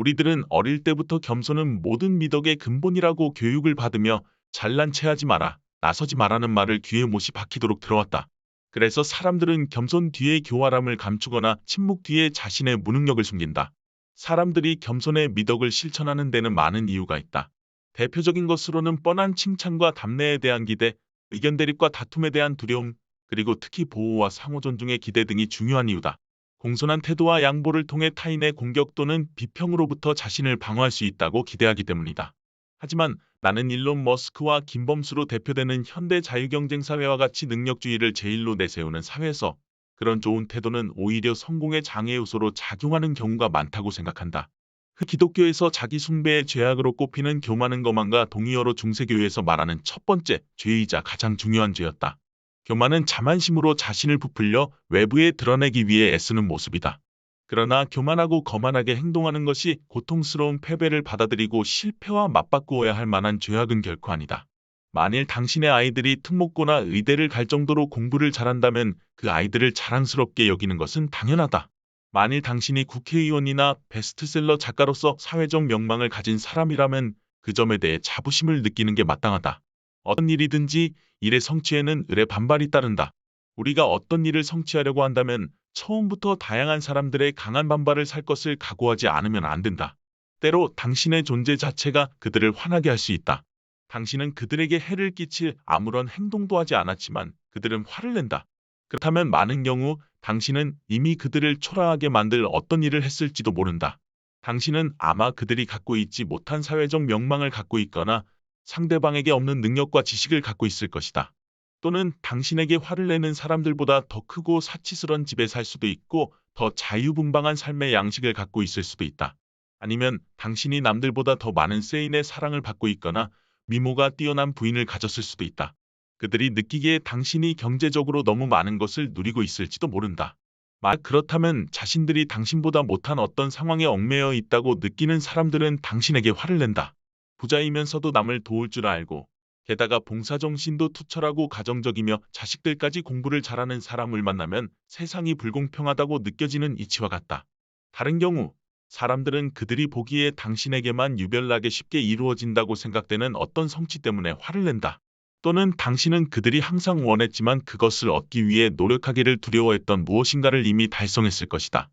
우리들은 어릴 때부터 겸손은 모든 미덕의 근본이라고 교육을 받으며 잘난 체하지 마라, 나서지 마라는 말을 귀에 못이 박히도록 들어왔다. 그래서 사람들은 겸손 뒤에 교활함을 감추거나 침묵 뒤에 자신의 무능력을 숨긴다. 사람들이 겸손의 미덕을 실천하는 데는 많은 이유가 있다. 대표적인 것으로는 뻔한 칭찬과 담내에 대한 기대, 의견 대립과 다툼에 대한 두려움, 그리고 특히 보호와 상호 존중의 기대 등이 중요한 이유다. 공손한 태도와 양보를 통해 타인의 공격 또는 비평으로부터 자신을 방어할 수 있다고 기대하기 때문이다. 하지만 나는 일론 머스크와 김범수로 대표되는 현대 자유경쟁 사회와 같이 능력주의를 제일로 내세우는 사회에서 그런 좋은 태도는 오히려 성공의 장애 요소로 작용하는 경우가 많다고 생각한다. 그 기독교에서 자기 숭배의 죄악으로 꼽히는 교만은 거만과 동의어로 중세교회에서 말하는 첫 번째 죄이자 가장 중요한 죄였다. 교만은 자만심으로 자신을 부풀려 외부에 드러내기 위해 애쓰는 모습이다. 그러나 교만하고 거만하게 행동하는 것이 고통스러운 패배를 받아들이고 실패와 맞바꾸어야 할 만한 죄악은 결코 아니다. 만일 당신의 아이들이 특목고나 의대를 갈 정도로 공부를 잘한다면 그 아이들을 자랑스럽게 여기는 것은 당연하다. 만일 당신이 국회의원이나 베스트셀러 작가로서 사회적 명망을 가진 사람이라면 그 점에 대해 자부심을 느끼는 게 마땅하다. 어떤 일이든지 일의 성취에는 을의 반발이 따른다. 우리가 어떤 일을 성취하려고 한다면 처음부터 다양한 사람들의 강한 반발을 살 것을 각오하지 않으면 안 된다. 때로 당신의 존재 자체가 그들을 화나게 할 수 있다. 당신은 그들에게 해를 끼칠 아무런 행동도 하지 않았지만 그들은 화를 낸다. 그렇다면 많은 경우 당신은 이미 그들을 초라하게 만들 어떤 일을 했을지도 모른다. 당신은 아마 그들이 갖고 있지 못한 사회적 명망을 갖고 있거나 상대방에게 없는 능력과 지식을 갖고 있을 것이다. 또는 당신에게 화를 내는 사람들보다 더 크고 사치스런 집에 살 수도 있고 더 자유분방한 삶의 양식을 갖고 있을 수도 있다. 아니면 당신이 남들보다 더 많은 세인의 사랑을 받고 있거나 미모가 뛰어난 부인을 가졌을 수도 있다. 그들이 느끼기에 당신이 경제적으로 너무 많은 것을 누리고 있을지도 모른다. 만약 그렇다면 자신들이 당신보다 못한 어떤 상황에 얽매여 있다고 느끼는 사람들은 당신에게 화를 낸다. 부자이면서도 남을 도울 줄 알고 게다가 봉사정신도 투철하고 가정적이며 자식들까지 공부를 잘하는 사람을 만나면 세상이 불공평하다고 느껴지는 이치와 같다. 다른 경우 사람들은 그들이 보기에 당신에게만 유별나게 쉽게 이루어진다고 생각되는 어떤 성취 때문에 화를 낸다. 또는 당신은 그들이 항상 원했지만 그것을 얻기 위해 노력하기를 두려워했던 무엇인가를 이미 달성했을 것이다.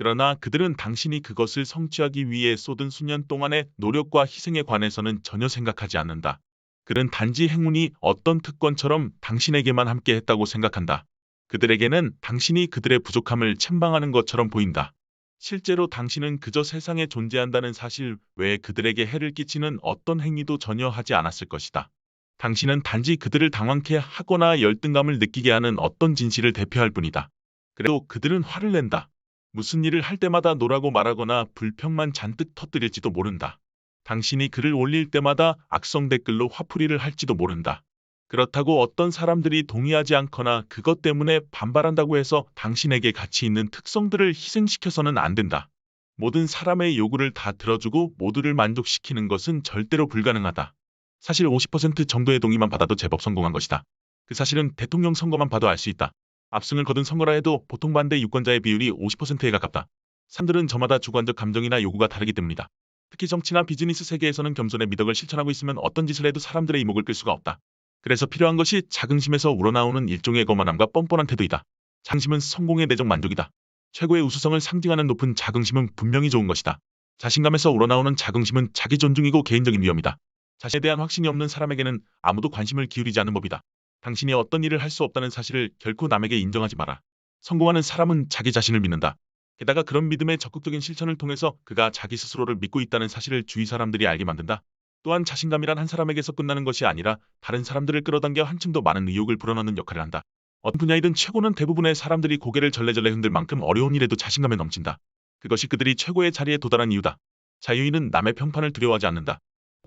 그러나 그들은 당신이 그것을 성취하기 위해 쏟은 수년 동안의 노력과 희생에 관해서는 전혀 생각하지 않는다. 그는 단지 행운이 어떤 특권처럼 당신에게만 함께 했다고 생각한다. 그들에게는 당신이 그들의 부족함을 침방하는 것처럼 보인다. 실제로 당신은 그저 세상에 존재한다는 사실 외에 그들에게 해를 끼치는 어떤 행위도 전혀 하지 않았을 것이다. 당신은 단지 그들을 당황케 하거나 열등감을 느끼게 하는 어떤 진실을 대표할 뿐이다. 그래도 그들은 화를 낸다. 무슨 일을 할 때마다 노라고 말하거나 불평만 잔뜩 터뜨릴지도 모른다. 당신이 글을 올릴 때마다 악성 댓글로 화풀이를 할지도 모른다. 그렇다고 어떤 사람들이 동의하지 않거나 그것 때문에 반발한다고 해서 당신에게 가치 있는 특성들을 희생시켜서는 안 된다. 모든 사람의 요구를 다 들어주고 모두를 만족시키는 것은 절대로 불가능하다. 사실 50% 정도의 동의만 받아도 제법 성공한 것이다. 그 사실은 대통령 선거만 봐도 알 수 있다. 압승을 거둔 선거라 해도 보통 반대 유권자의 비율이 50%에 가깝다. 사람들은 저마다 주관적 감정이나 요구가 다르기 때문이다. 특히 정치나 비즈니스 세계에서는 겸손의 미덕을 실천하고 있으면 어떤 짓을 해도 사람들의 이목을 끌 수가 없다. 그래서 필요한 것이 자긍심에서 우러나오는 일종의 거만함과 뻔뻔한 태도이다. 자긍심은 성공의 내적 만족이다. 최고의 우수성을 상징하는 높은 자긍심은 분명히 좋은 것이다. 자신감에서 우러나오는 자긍심은 자기 존중이고 개인적인 위험이다. 자신에 대한 확신이 없는 사람에게는 아무도 관심을 기울이지 않는 법이다. 당신이 어떤 일을 할 수 없다는 사실을 결코 남에게 인정하지 마라. 성공하는 사람은 자기 자신을 믿는다. 게다가 그런 믿음의 적극적인 실천을 통해서 그가 자기 스스로를 믿고 있다는 사실을 주위 사람들이 알게 만든다. 또한 자신감이란 한 사람에게서 끝나는 것이 아니라 다른 사람들을 끌어당겨 한층 더 많은 의욕을 불어넣는 역할을 한다. 어떤 분야이든 최고는 대부분의 사람들이 고개를 절레절레 흔들 만큼 어려운 일에도 자신감에 넘친다. 그것이 그들이 최고의 자리에 도달한 이유다. 자유인은 남의 평판을 두려워하지 않는다.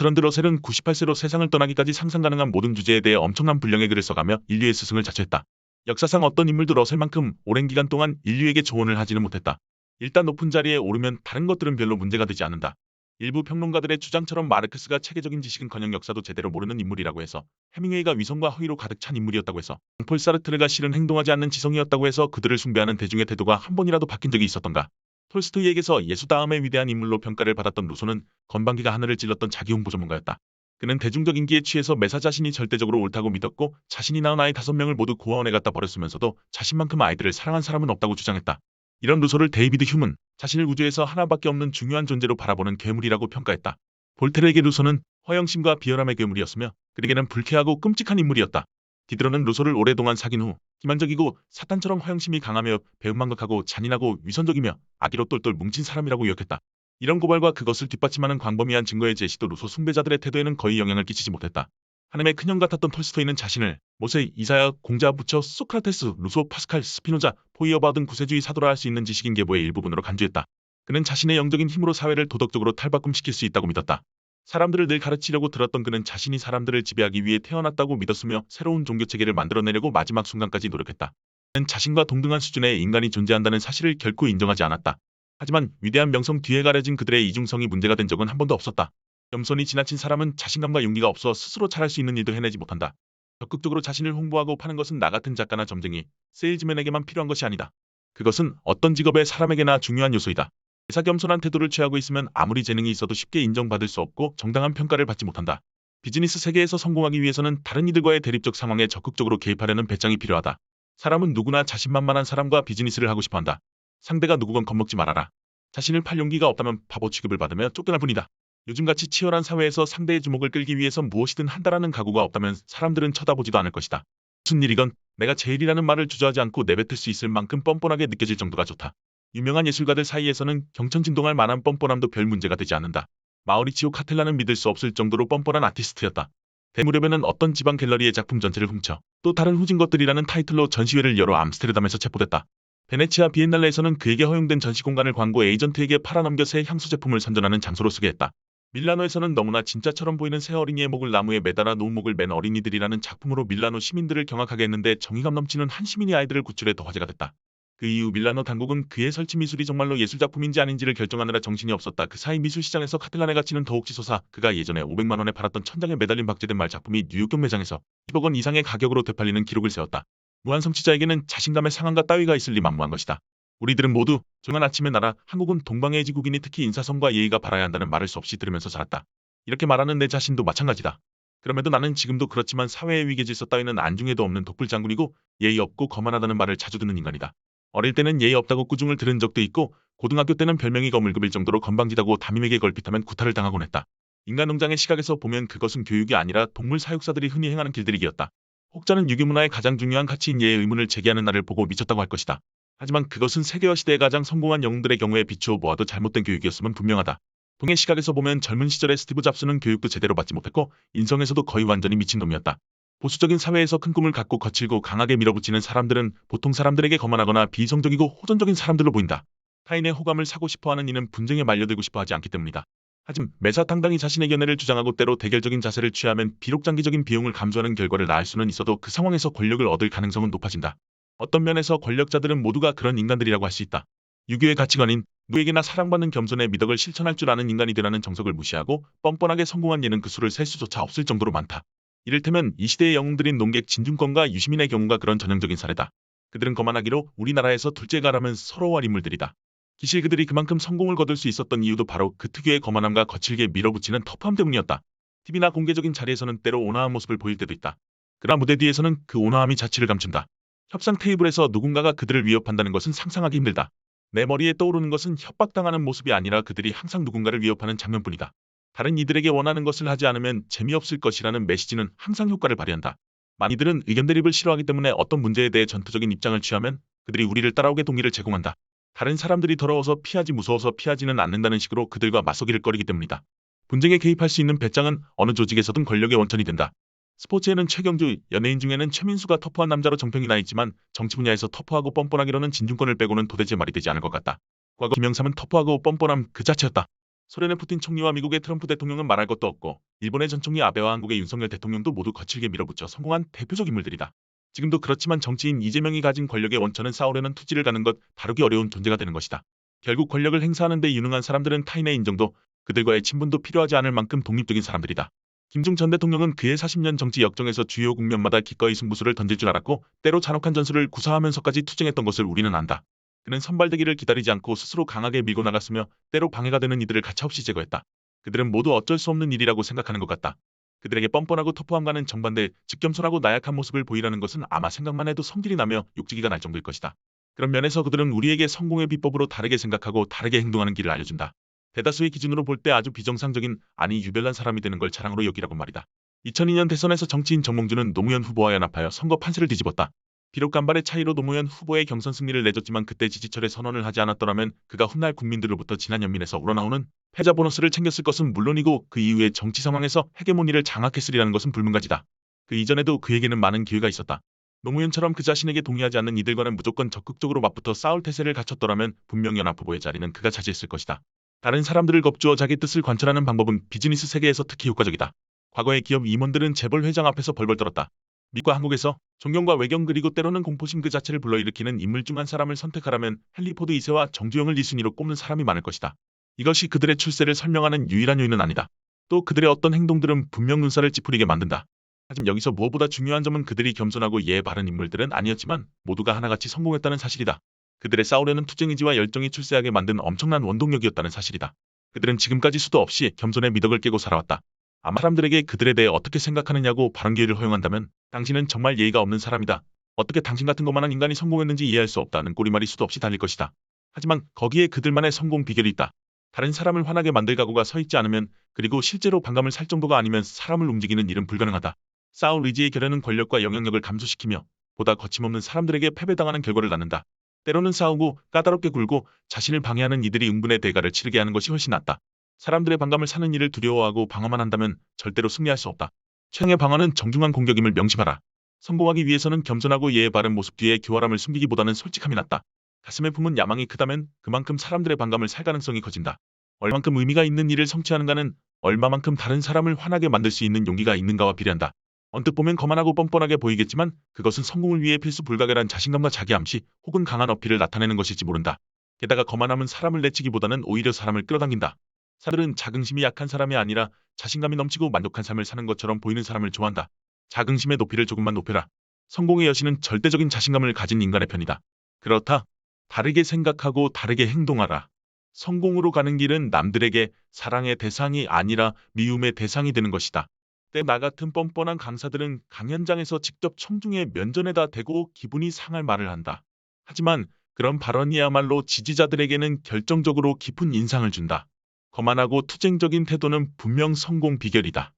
트런드 러셀은 98세로 세상을 떠나기까지 상상 가능한 모든 주제에 대해 엄청난 분량의 글을 써가며 인류의 스승을 자처했다. 역사상 어떤 인물도 러셀만큼 오랜 기간 동안 인류에게 조언을 하지는 못했다. 일단 높은 자리에 오르면 다른 것들은 별로 문제가 되지 않는다. 일부 평론가들의 주장처럼 마르크스가 체계적인 지식은커녕 역사도 제대로 모르는 인물이라고 해서 해밍웨이가 위선과 허위로 가득 찬 인물이었다고 해서 폴 사르트르가 실은 행동하지 않는 지성이었다고 해서 그들을 숭배하는 대중의 태도가 한 번이라도 바뀐 적이 있었던가. 톨스토이에게서 예수 다음의 위대한 인물로 평가를 받았던 루소는 건방기가 하늘을 찔렀던 자기 홍보 전문가였다. 그는 대중적 인기에 취해서 매사 자신이 절대적으로 옳다고 믿었고 자신이 낳은 아이 다섯 명을 모두 고아원에 갖다 버렸으면서도 자신만큼 아이들을 사랑한 사람은 없다고 주장했다. 이런 루소를 데이비드 휴문, 자신을 우주에서 하나밖에 없는 중요한 존재로 바라보는 괴물이라고 평가했다. 볼테르에게 루소는 허영심과 비열함의 괴물이었으며 그에게는 불쾌하고 끔찍한 인물이었다. 디드로는 루소를 오랫동안 사귄 후 기만적이고 사탄처럼 허영심이 강하며 배은망덕하고 잔인하고 위선적이며 악의로 똘똘 뭉친 사람이라고 여겼다. 이런 고발과 그것을 뒷받침하는 광범위한 증거의 제시도 루소 숭배자들의 태도에는 거의 영향을 끼치지 못했다. 하나님의 큰형 같았던 톨스토이는 자신을 모세, 이사야, 공자, 부처, 소크라테스, 루소, 파스칼, 스피노자, 포이어바 등 구세주의 사도라 할 수 있는 지식인 계보의 일부분으로 간주했다. 그는 자신의 영적인 힘으로 사회를 도덕적으로 탈바꿈시킬 수 있다고 믿었다. 사람들을 늘 가르치려고 들었던 그는 자신이 사람들을 지배하기 위해 태어났다고 믿었으며 새로운 종교 체계를 만들어내려고 마지막 순간까지 노력했다. 그는 자신과 동등한 수준의 인간이 존재한다는 사실을 결코 인정하지 않았다. 하지만 위대한 명성 뒤에 가려진 그들의 이중성이 문제가 된 적은 한 번도 없었다. 겸손이 지나친 사람은 자신감과 용기가 없어 스스로 잘할 수 있는 일도 해내지 못한다. 적극적으로 자신을 홍보하고 파는 것은 나 같은 작가나 점쟁이, 세일즈맨에게만 필요한 것이 아니다. 그것은 어떤 직업의 사람에게나 중요한 요소이다. 회사 겸손한 태도를 취하고 있으면 아무리 재능이 있어도 쉽게 인정받을 수 없고 정당한 평가를 받지 못한다. 비즈니스 세계에서 성공하기 위해서는 다른 이들과의 대립적 상황에 적극적으로 개입하려는 배짱이 필요하다. 사람은 누구나 자신만만한 사람과 비즈니스를 하고 싶어 한다. 상대가 누구건 겁먹지 말아라. 자신을 팔 용기가 없다면 바보 취급을 받으며 쫓겨날 뿐이다. 요즘같이 치열한 사회에서 상대의 주목을 끌기 위해선 무엇이든 한다라는 각오가 없다면 사람들은 쳐다보지도 않을 것이다. 무슨 일이건 내가 제일이라는 말을 주저하지 않고 내뱉을 수 있을 만큼 뻔뻔하게 느껴질 정도가 좋다. 유명한 예술가들 사이에서는 경천진동할 만한 뻔뻔함도 별 문제가 되지 않는다. 마우리치오 카텔라는 믿을 수 없을 정도로 뻔뻔한 아티스트였다. 대무렵에는 어떤 지방 갤러리의 작품 전체를 훔쳐 또 다른 후진 것들이라는 타이틀로 전시회를 열어 암스테르담에서 체포됐다. 베네치아 비엔날레에서는 그에게 허용된 전시 공간을 광고 에이전트에게 팔아넘겨 새 향수 제품을 선전하는 장소로 쓰게 했다. 밀라노에서는 너무나 진짜처럼 보이는 새 어린이의 목을 나무에 매달아 놓은 목을 맨 어린이들이라는 작품으로 밀라노 시민들을 경악하게 했는데 정의감 넘치는 한 시민이 아이들을 구출해 더 화제가 됐다. 그 이후 밀라노 당국은 그의 설치 미술이 정말로 예술작품인지 아닌지를 결정하느라 정신이 없었다. 그 사이 미술시장에서 카텔란의 가치는 더욱 치솟아 그가 예전에 500만 원에 팔았던 천장에 매달린 박제된 말 작품이 뉴욕 경 매장에서 10억 원 이상의 가격으로 되팔리는 기록을 세웠다. 무한 성취자에게는 자신감의 상한가 따위가 있을 리 만무한 것이다. 우리들은 모두 조용한 아침의 나라 한국은 동방의 지국인이 특히 인사성과 예의가 바라야 한다는 말을 수없이 들으면서 자랐다. 이렇게 말하는 내 자신도 마찬가지다. 그럼에도 나는 지금도 그렇지만 사회의 위계 질서 따위는 안중에도 없는 독불 장군이고 예의 없고 거만하다는 말을 자주 듣는 인간이다. 어릴 때는 예의 없다고 꾸중을 들은 적도 있고 고등학교 때는 별명이 거물급일 정도로 건방지다고 담임에게 걸핏하면 구타를 당하곤 했다. 인간 농장의 시각에서 보면 그것은 교육이 아니라 동물 사육사들이 흔히 행하는 길들이기였다. 혹자는 유기문화의 가장 중요한 가치인 예의 의문을 제기하는 나를 보고 미쳤다고 할 것이다. 하지만 그것은 세계화 시대에 가장 성공한 영웅들의 경우에 비추어 보아도 잘못된 교육이었음은 분명하다. 동의 시각에서 보면 젊은 시절에 스티브 잡스는 교육도 제대로 받지 못했고 인성에서도 거의 완전히 미친놈이었다. 보수적인 사회에서 큰 꿈을 갖고 거칠고 강하게 밀어붙이는 사람들은 보통 사람들에게 거만하거나 비이성적이고 호전적인 사람들로 보인다. 타인의 호감을 사고 싶어하는 이는 분쟁에 말려들고 싶어하지 않기 때문이다. 하지만 매사 당당히 자신의 견해를 주장하고 때로 대결적인 자세를 취하면 비록 장기적인 비용을 감수하는 결과를 낳을 수는 있어도 그 상황에서 권력을 얻을 가능성은 높아진다. 어떤 면에서 권력자들은 모두가 그런 인간들이라고 할 수 있다. 유교의 가치관인 누구에게나 사랑받는 겸손의 미덕을 실천할 줄 아는 인간이 되라는 정석을 무시하고 뻔뻔하게 성공한 예는 그 수를 셀 수조차 없을 정도로 많다. 이를테면 이 시대의 영웅들인 농객 진중권과 유시민의 경우가 그런 전형적인 사례다. 그들은 거만하기로 우리나라에서 둘째가라면 서러워할 인물들이다. 기실 그들이 그만큼 성공을 거둘 수 있었던 이유도 바로 그 특유의 거만함과 거칠게 밀어붙이는 터프함 때문이었다. TV나 공개적인 자리에서는 때로 온화한 모습을 보일 때도 있다. 그러나 무대 뒤에서는 그 온화함이 자취를 감춘다. 협상 테이블에서 누군가가 그들을 위협한다는 것은 상상하기 힘들다. 내 머리에 떠오르는 것은 협박당하는 모습이 아니라 그들이 항상 누군가를 위협하는 장면뿐이다. 다른 이들에게 원하는 것을 하지 않으면 재미없을 것이라는 메시지는 항상 효과를 발휘한다. 많이들은 의견 대립을 싫어하기 때문에 어떤 문제에 대해 전투적인 입장을 취하면 그들이 우리를 따라오게 동의를 제공한다. 다른 사람들이 더러워서 피하지 무서워서 피하지는 않는다는 식으로 그들과 맞서기를 꺼리기 때문이다. 분쟁에 개입할 수 있는 배짱은 어느 조직에서든 권력의 원천이 된다. 스포츠에는 최경주, 연예인 중에는 최민수가 터프한 남자로 정평이 나 있지만 정치 분야에서 터프하고 뻔뻔하기로는 진중권을 빼고는 도대체 말이 되지 않을 것 같다. 과거 김영삼은 터프하고 뻔뻔함 그 자체였다. 소련의 푸틴 총리와 미국의 트럼프 대통령은 말할 것도 없고 일본의 전 총리 아베와 한국의 윤석열 대통령도 모두 거칠게 밀어붙여 성공한 대표적 인물들이다. 지금도 그렇지만 정치인 이재명이 가진 권력의 원천은 싸우려는 투지를 가는 것 다루기 어려운 존재가 되는 것이다. 결국 권력을 행사하는 데 유능한 사람들은 타인의 인정도 그들과의 친분도 필요하지 않을 만큼 독립적인 사람들이다. 김중 전 대통령은 그의 40년 정치 역정에서 주요 국면마다 기꺼이 승부수를 던질 줄 알았고 때로 잔혹한 전술을 구사하면서까지 투쟁했던 것을 우리는 안다. 그는 선발되기를 기다리지 않고 스스로 강하게 밀고 나갔으며 때로 방해가 되는 이들을 가차없이 제거했다. 그들은 모두 어쩔 수 없는 일이라고 생각하는 것 같다. 그들에게 뻔뻔하고 터프함과는 정반대 직겸손하고 나약한 모습을 보이라는 것은 아마 생각만 해도 성질이 나며 욕지기가 날 정도일 것이다. 그런 면에서 그들은 우리에게 성공의 비법으로 다르게 생각하고 다르게 행동하는 길을 알려준다. 대다수의 기준으로 볼 때 아주 비정상적인 아니 유별난 사람이 되는 걸 자랑으로 여기라고 말이다. 2002년 대선에서 정치인 정몽주는 노무현 후보와 연합하여 선거 판세를 뒤집었다. 비록 간발의 차이로 노무현 후보의 경선 승리를 내줬지만 그때 지지철에 선언을 하지 않았더라면 그가 훗날 국민들로부터 지난 연민에서 우러나오는 패자 보너스를 챙겼을 것은 물론이고 그 이후의 정치 상황에서 헤게모니를 장악했으리라는 것은 불문가지다. 그 이전에도 그에게는 많은 기회가 있었다. 노무현처럼 그 자신에게 동의하지 않는 이들과는 무조건 적극적으로 맞붙어 싸울 태세를 갖췄더라면 분명 연합 후보의 자리는 그가 차지했을 것이다. 다른 사람들을 겁주어 자기 뜻을 관철하는 방법은 비즈니스 세계에서 특히 효과적이다. 과거의 기업 임원들은 재벌 회장 앞에서 벌벌 떨었다. 미국과 한국에서 존경과 외경 그리고 때로는 공포심 그 자체를 불러일으키는 인물 중 한 사람을 선택하라면 헨리 포드 2세와 정주영을 2순위로 꼽는 사람이 많을 것이다. 이것이 그들의 출세를 설명하는 유일한 요인은 아니다. 또 그들의 어떤 행동들은 분명 눈살을 찌푸리게 만든다. 하지만 여기서 무엇보다 중요한 점은 그들이 겸손하고 예의 바른 인물들은 아니었지만 모두가 하나같이 성공했다는 사실이다. 그들의 싸우려는 투쟁 의지와 열정이 출세하게 만든 엄청난 원동력이었다는 사실이다. 그들은 지금까지 수도 없이 겸손의 미덕을 깨고 살아왔다. 아마 사람들에게 그들에 대해 어떻게 생각하느냐고 발언 기회를 허용한다면 당신은 정말 예의가 없는 사람이다. 어떻게 당신 같은 것만한 인간이 성공했는지 이해할 수 없다는 꼬리말이 수도 없이 달릴 것이다. 하지만 거기에 그들만의 성공 비결이 있다. 다른 사람을 화나게 만들 각오가 서 있지 않으면 그리고 실제로 반감을 살 정도가 아니면 사람을 움직이는 일은 불가능하다. 싸울 의지의 결여는 권력과 영향력을 감소시키며 보다 거침없는 사람들에게 패배당하는 결과를 낳는다. 때로는 싸우고 까다롭게 굴고 자신을 방해하는 이들이 응분의 대가를 치르게 하는 것이 훨씬 낫다. 사람들의 반감을 사는 일을 두려워하고 방어만 한다면 절대로 승리할 수 없다. 최악의 방어는 정중한 공격임을 명심하라. 성공하기 위해서는 겸손하고 예의 바른 모습 뒤에 교활함을 숨기기보다는 솔직함이 낫다. 가슴에 품은 야망이 크다면 그만큼 사람들의 반감을 살 가능성이 커진다. 얼만큼 의미가 있는 일을 성취하는가는 얼마만큼 다른 사람을 화나게 만들 수 있는 용기가 있는가와 비례한다. 언뜻 보면 거만하고 뻔뻔하게 보이겠지만 그것은 성공을 위해 필수 불가결한 자신감과 자기암시 혹은 강한 어필을 나타내는 것일지 모른다. 게다가 거만함은 사람을 내치기보다는 오히려 사람을 끌어당긴다. 사람들은 자긍심이 약한 사람이 아니라 자신감이 넘치고 만족한 삶을 사는 것처럼 보이는 사람을 좋아한다. 자긍심의 높이를 조금만 높여라. 성공의 여신은 절대적인 자신감을 가진 인간의 편이다. 그렇다. 다르게 생각하고 다르게 행동하라. 성공으로 가는 길은 남들에게 사랑의 대상이 아니라 미움의 대상이 되는 것이다. 때 나 같은 뻔뻔한 강사들은 강연장에서 직접 청중의 면전에다 대고 기분이 상할 말을 한다. 하지만 그런 발언이야말로 지지자들에게는 결정적으로 깊은 인상을 준다. 거만하고 투쟁적인 태도는 분명 성공 비결이다.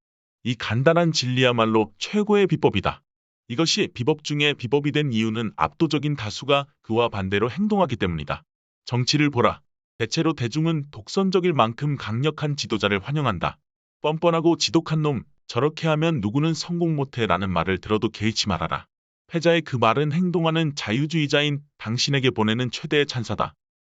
이 간단한 진리야말로 최고의 비법이다. 이것이 비법 중에 비법이 된 이유는 압도적인 다수가 그와 반대로 행동하기 때문이다. 정치를 보라. 대체로 대중은 독선적일 만큼 강력한 지도자를 환영한다. 뻔뻔하고 지독한 놈, 저렇게 하면 누구는 성공 못해 라는 말을 들어도 개의치 말아라. 패자의 그 말은 행동하는 자유주의자인 당신에게 보내는 최대의 찬사다.